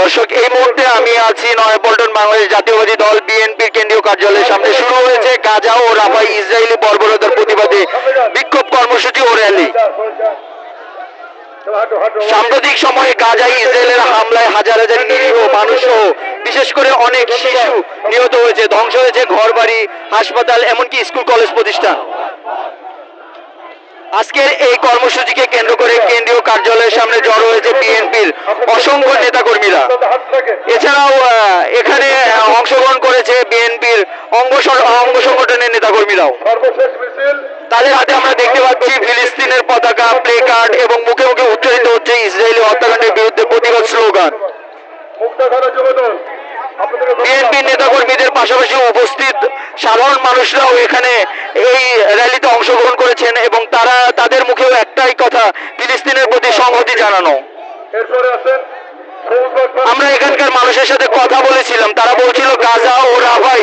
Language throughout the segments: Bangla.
দর্শক, এই মুহূর্তে আমি আছি নয়াপল্টন বাংলাদেশ জাতীয়বাদী দল, বিএনপির কেন্দ্রীয় কার্যালয়ের সামনে। শুরু হয়েছে গাজা ও রাফাই ইসরায়েলি বর্বরতার প্রতিবাদে বিক্ষোভ কর্মসূচি ও র্যালি। সাম্প্রতিক সময়ে গাজায় ইসরায়েলের হামলায় হাজার হাজার নিরীহ মানুষ সহ বিশেষ করে অনেক শিশু নিহত হয়েছে, ধ্বংস হয়েছে ঘরবাড়ি, হাসপাতাল, এমনকি স্কুল, কলেজ প্রতিষ্ঠান। আজকের এই কর্মসূচিকে কেন্দ্র করে কেন্দ্রীয় কার্যালয়ের সামনে জড়ো হয়েছে বিএনপির অসংখ্য নেতাকর্মীরা। এছাড়াও এখানে অংশগ্রহণ করেছে বিএনপির অঙ্গ অঙ্গ সংগঠনের নেতাকর্মীরাও। তাদের হাতে আমরা দেখতে পাচ্ছি ফিলিস্তিনের পতাকা প্লে কার্ড এবং মুখে মুখে উচ্চারিত হচ্ছে ইসরায়েলি হত্যাকাণ্ডের বিরুদ্ধে প্রতিবাদ স্লোগান। মুক্তাধারা যুবদল আপনাদেরকে বিএনপি নেতাকর্মীদের পাশাপাশি উপস্থিত সাধারণ মানুষরাও এখানে এই র্যালিতে অংশগ্রহণ করেছেন এবং তারা তাদের মুখেও একটাই কথা ফিলিস্তিনের প্রতি সংহতি জানানো। আমরা এখানকার মানুষের সাথে কথা বলেছিলাম। তারা বলছিল গাজা ও রাভাই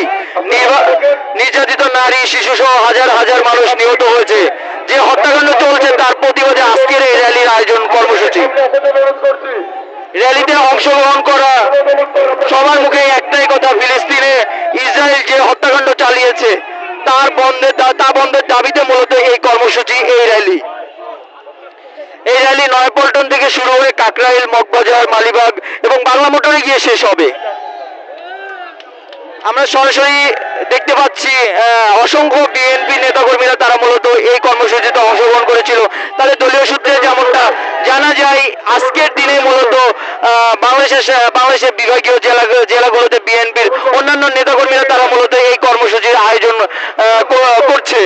নির্যাতিত নারী শিশু সহ হাজার হাজার মানুষ নিহত হয়েছে। যে হত্যাকাণ্ড চলছে তার প্রতিবাদে আজকের এই র্যালির আয়োজন কর্মসূচি। র্যালিতে অংশগ্রহণ করা সবার মুখে একটাই কথা ফিলিস্তিনে চালিয়েছে তার বন্ধের তা বন্ধের দাবিতে মূলত এই কর্মসূচি, এই র্যালি। এই র্যালি নয়পল্টন থেকে শুরু হয়ে কাকরাইল, মগবাজার, মালিবাগ এবং বাংলা মোটরে গিয়ে শেষ হবে। আমরা সরাসরি দেখতে পাচ্ছি অসংখ্য বিএনপি নেতাকর্মীরা তারা মূলত এই কর্মসূচিতে অংশগ্রহণ করেছিল। তাদের দলীয় সূত্রে যেমনটা জানা যায়, আজকের দিনে মূলত বাংলাদেশের বাংলাদেশের বিভাগীয় জেলা জেলাগুলোতে বিএনপির অন্যান্য নেতাকর্মীরা তারা মূলত এই কর্মসূচির আয়োজন করছে।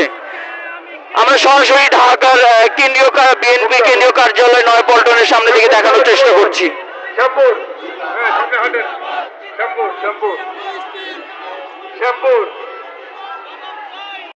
আমরা সরাসরি ঢাকার কেন্দ্রীয় বিএনপি কেন্দ্রীয় কার্যালয় নয়পল্টনের সামনে থেকে দেখানোর চেষ্টা করছি। শ্যামপুর। হ্যাঁ শ্যামপুর শ্যামপুর। শ্যামপুর।